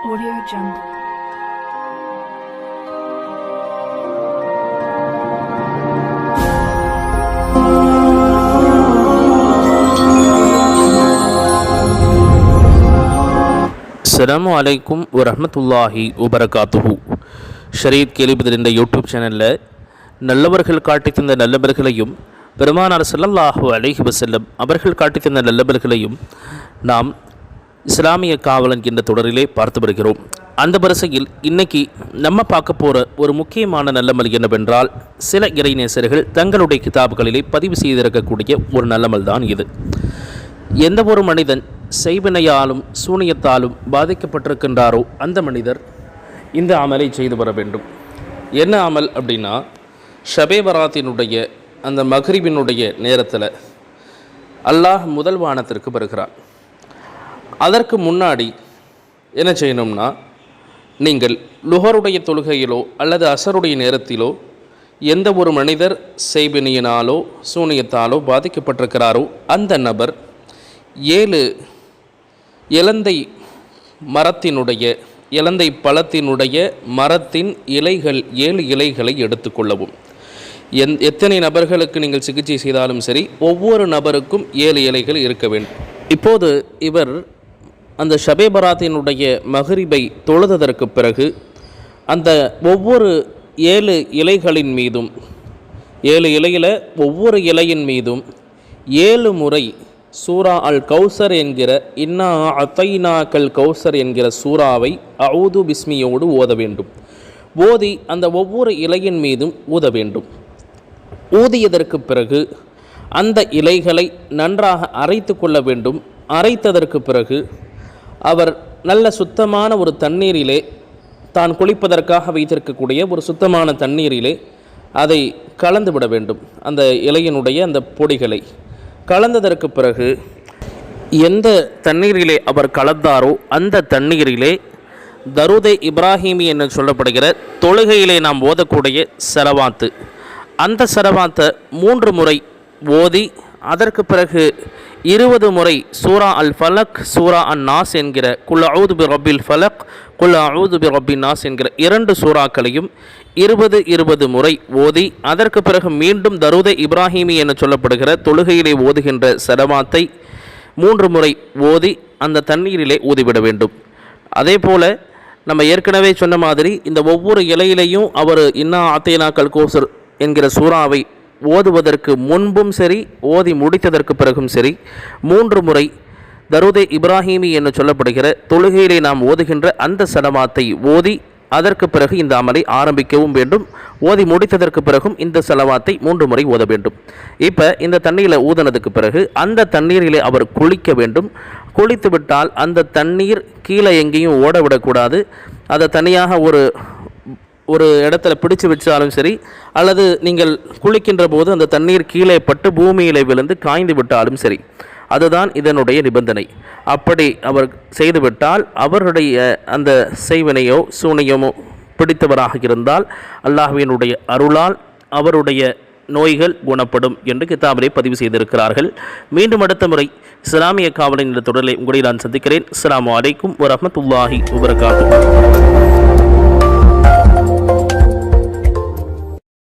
Audio Jungle. அஸ்ஸலாமு அலைக்கும் வரமத்துல்லாஹி வபரகாத்துஹு ஷரீத் கேலிபதில் என்ற யூடியூப் சேனலில் நல்லவர்கள் காட்டித்தந்த நல்லவர்களையும் பெருமானார் ஸல்லல்லாஹு அலைஹி வசல்லம் அவர்கள் காட்டித்தந்த நல்லவர்களையும் நாம் இஸ்லாமிய காவலன் என்கின்ற தொடரிலே பார்த்து வருகிறோம். அந்த வரிசையில் இன்னைக்கு நம்ம பார்க்க போகிற ஒரு முக்கியமான நல்லமல் என்னவென்றால் சில இறைநேசர்கள் தங்களுடைய கிதாபுகளிலே பதிவு செய்திருக்கக்கூடிய ஒரு நல்லமல் தான் இது. எந்த ஒரு மனிதன் செய்வினையாலும் சூனியத்தாலும் பாதிக்கப்பட்டிருக்கின்றாரோ அந்த மனிதர் இந்த அமலை செய்து வர வேண்டும். என்ன அமல் அப்படின்னா ஷபே பராத்தினுடைய அந்த மக்ரிபினுடைய நேரத்தில் அல்லாஹ் முதல் வானத்திற்கு வருகிறான். அதற்கு முன்னாடி என்ன செய்யணும்னா நீங்கள் லுகருடைய தொழுகையிலோ அல்லது அசருடைய நேரத்திலோ எந்த ஒரு மனிதர் செய்வினியினாலோ சூனியத்தாலோ பாதிக்கப்பட்டிருக்கிறாரோ அந்த நபர் ஏழு இலந்தை மரத்தினுடைய இலந்தை பழத்தினுடைய மரத்தின் இலைகள் ஏழு இலைகளை எடுத்துக்கொள்ளவும் எந் எத்தனை நபர்களுக்கு நீங்கள் சிகிச்சை செய்தாலும் சரி ஒவ்வொரு நபருக்கும் ஏழு இலைகள் இருக்க வேண்டும். இப்போது இவர் அந்த ஷபேபராத்தினுடைய மகரிபை தொழுததற்கு பிறகு அந்த ஒவ்வொரு ஏழு இலைகளின் மீதும் ஏழு இலையில் ஒவ்வொரு இலையின் மீதும் ஏழு முறை சூரா அல் கௌசர் என்கிற இன்னா அத்தைனா கல் கௌசர் என்கிற சூறாவை அவுது பிஸ்மியோடு ஓத வேண்டும். ஓதி அந்த ஒவ்வொரு இலையின் மீதும் ஊத வேண்டும். ஊதியதற்கு பிறகு அந்த இலைகளை நன்றாக அரைத்து கொள்ள வேண்டும். அரைத்ததற்கு பிறகு அவர் நல்ல சுத்தமான ஒரு தண்ணீரிலே தான் குளிப்பதற்காக வைத்திருக்கக்கூடிய ஒரு சுத்தமான தண்ணீரிலே அதை கலந்து விட வேண்டும். அந்த இலையினுடைய அந்த பொடிகளை. கலந்ததற்கு பிறகு எந்த தண்ணீரிலே அவர் கலந்தாரோ அந்த தண்ணீரிலே தருதே இப்ராஹிமி என்று சொல்லப்படுகிற தொழுகையிலே நாம் ஓதக்கூடிய செலவாத்து. அந்த செலவாத்தை மூன்று முறை ஓதி அதற்கு பிறகு இருபது முறை சூரா அல் ஃபலக் சூரா அன் நாஸ் என்கிற குல் அவுது பி ரபில் ஃபலக் குல் அவுது பி ரபி நாஸ் என்கிற இரண்டு சூறாக்களையும் இருபது இருபது முறை ஓதி அதற்கு பிறகு மீண்டும் தருத இப்ராஹிமி என சொல்லப்படுகிற தொழுகையிலே ஓதுகின்ற சரவாத்தை மூன்று முறை ஓதி அந்த தண்ணீரிலே ஊதிவிட வேண்டும். அதே போல் நம்ம ஏற்கனவே சொன்ன மாதிரி இந்த ஒவ்வொரு இலையிலையும் அவர் இன்னா ஆத்தேனாக்கல் கோசர் என்கிற சூறாவை ஓதுவதற்கு முன்பும் சரி ஓதி முடித்ததற்கு பிறகும் சரி மூன்று முறை தருதே இப்ராஹிமி என்று சொல்லப்படுகிற தொழுகையிலே நாம் ஓதுகின்ற அந்த சலமாத்தை ஓதி அதற்கு பிறகு இந்த அமலை ஆரம்பிக்கவும் வேண்டும். ஓதி முடித்ததற்கு பிறகும் இந்த செலவாத்தை மூன்று முறை ஓத வேண்டும். இப்போ இந்த தண்ணீரில் ஊதினதுக்கு பிறகு அந்த தண்ணீரிலே அவர் குளிக்க வேண்டும். குளித்து விட்டால் அந்த தண்ணீர் கீழே எங்கேயும் ஓட விடக்கூடாது. அதை தனியாக ஒரு ஒரு இடத்துல பிடிச்சு வச்சாலும் சரி அல்லது நீங்கள் குளிக்கின்ற போது அந்த தண்ணீர் கீழே பட்டு பூமியிலே விழுந்து காய்ந்து விட்டாலும் சரி அதுதான் இதனுடைய நிபந்தனை. அப்படி அவர் செய்துவிட்டால் அவருடைய அந்த செய்வினையோ சூனையமோ பிடித்தவராக இருந்தால் அல்லாஹுவினுடைய அருளால் அவருடைய நோய்கள் குணப்படும் என்று கிதாபிலே பதிவு செய்திருக்கிறார்கள். மீண்டும் அடுத்த முறை இஸ்லாமிய காவலின் என்ற தொடரில் உங்களை நான் சந்திக்கிறேன். அஸ்லாம் வலைக்கும் வரமத்துல்லாஹி வபரகாத்து